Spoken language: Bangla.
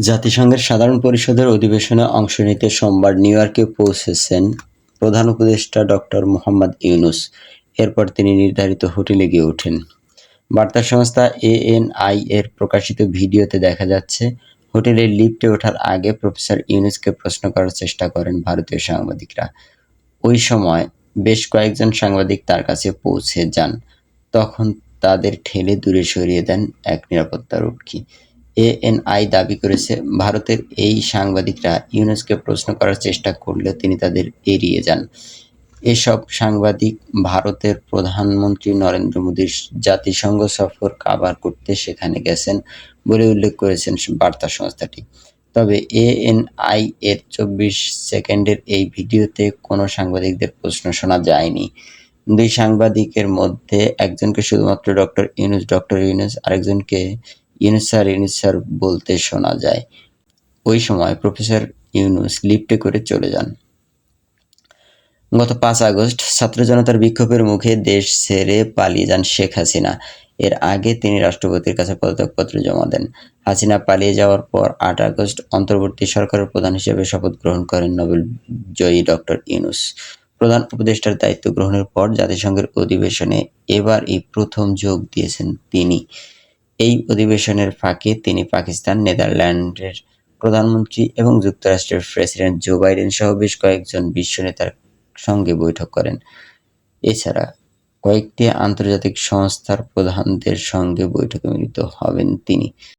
জাতিসংঘের সাধারণ পরিষদের অধিবেশনে অংশ নিতে সোমবার নিউ ইয়র্কে পৌঁছেছেন প্রধান উপদেষ্টা ডক্টর মোহাম্মদ ইউনুস। এরপর তিনি নির্ধারিত হোটেলে গিয়ে ওঠেন। বার্তা সংস্থা এএনআই এর প্রকাশিত ভিডিওতে দেখা যাচ্ছে, হোটেলের লিফটে ওঠার আগে প্রফেসর ইউনুসকে প্রশ্ন করার চেষ্টা করেন ভারতীয় সাংবাদিকরা। ওই সময় বেশ কয়েকজন সাংবাদিক তার কাছে পৌঁছে যান। তখন তাদের ঠেলে দূরে সরিয়ে দেন এক নিরাপত্তা নিরাপত্তারক্ষী এএনআই দাবি করেছে, ভারতের এই সাংবাদিকরা ইউনুসকে প্রশ্ন করার চেষ্টা করলে তিনি তাদের এড়িয়ে যান। এসব সাংবাদিক ভারতের প্রধানমন্ত্রী নরেন্দ্র মোদীর জাতিসংঘ সফর কাভার করতে সেখানে গেছেন বলে উল্লেখ করেছেন বার্তা সংস্থাটি। তবে এএনআই এর চব্বিশ সেকেন্ডের এই ভিডিওতে কোনো সাংবাদিকদের প্রশ্ন শোনা যায়নি। দুই সাংবাদিকের মধ্যে একজনকে শুধুমাত্র ডক্টর ইউনুস ডক্টর ইউনুস, আরেকজনকে ইউনুস স্যার ইউনুস স্যার বলতে শোনা যায়। ওই সময় প্রফেসর ইউনুস লিফটে করে চলে যান। গত পাঁচ আগস্ট ছাত্র জনতার বিক্ষোভের মুখে দেশ ছেড়ে পালিয়ে যান শেখ হাসিনা। এর আগে তিনি রাষ্ট্রপতির কাছে পদত্যাগপত্র জমা দেন। হাসিনা পালিয়ে যাওয়ার পর আট আগস্ট অন্তর্বর্তী সরকারের প্রধান হিসেবে শপথ গ্রহণ করেন নোবেল জয়ী ডক্টর ইউনুস। প্রধান উপদেষ্টার দায়িত্ব গ্রহণের পর জাতিসংঘের অধিবেশনে এবার এই প্রথম যোগ দিয়েছেন তিনি। এই অধিবেশনের ফাঁকে তিনি পাকিস্তান, নেদারল্যান্ডের প্রধানমন্ত্রী এবং যুক্তরাষ্ট্রের প্রেসিডেন্ট জো বাইডেন সহ বেশ কয়েকজন বিশ্ব নেতার সঙ্গে বৈঠক করেন। এছাড়া কয়েকটি আন্তর্জাতিক সংস্থার প্রধানদের সঙ্গে বৈঠকে মিলিত হবেন তিনি।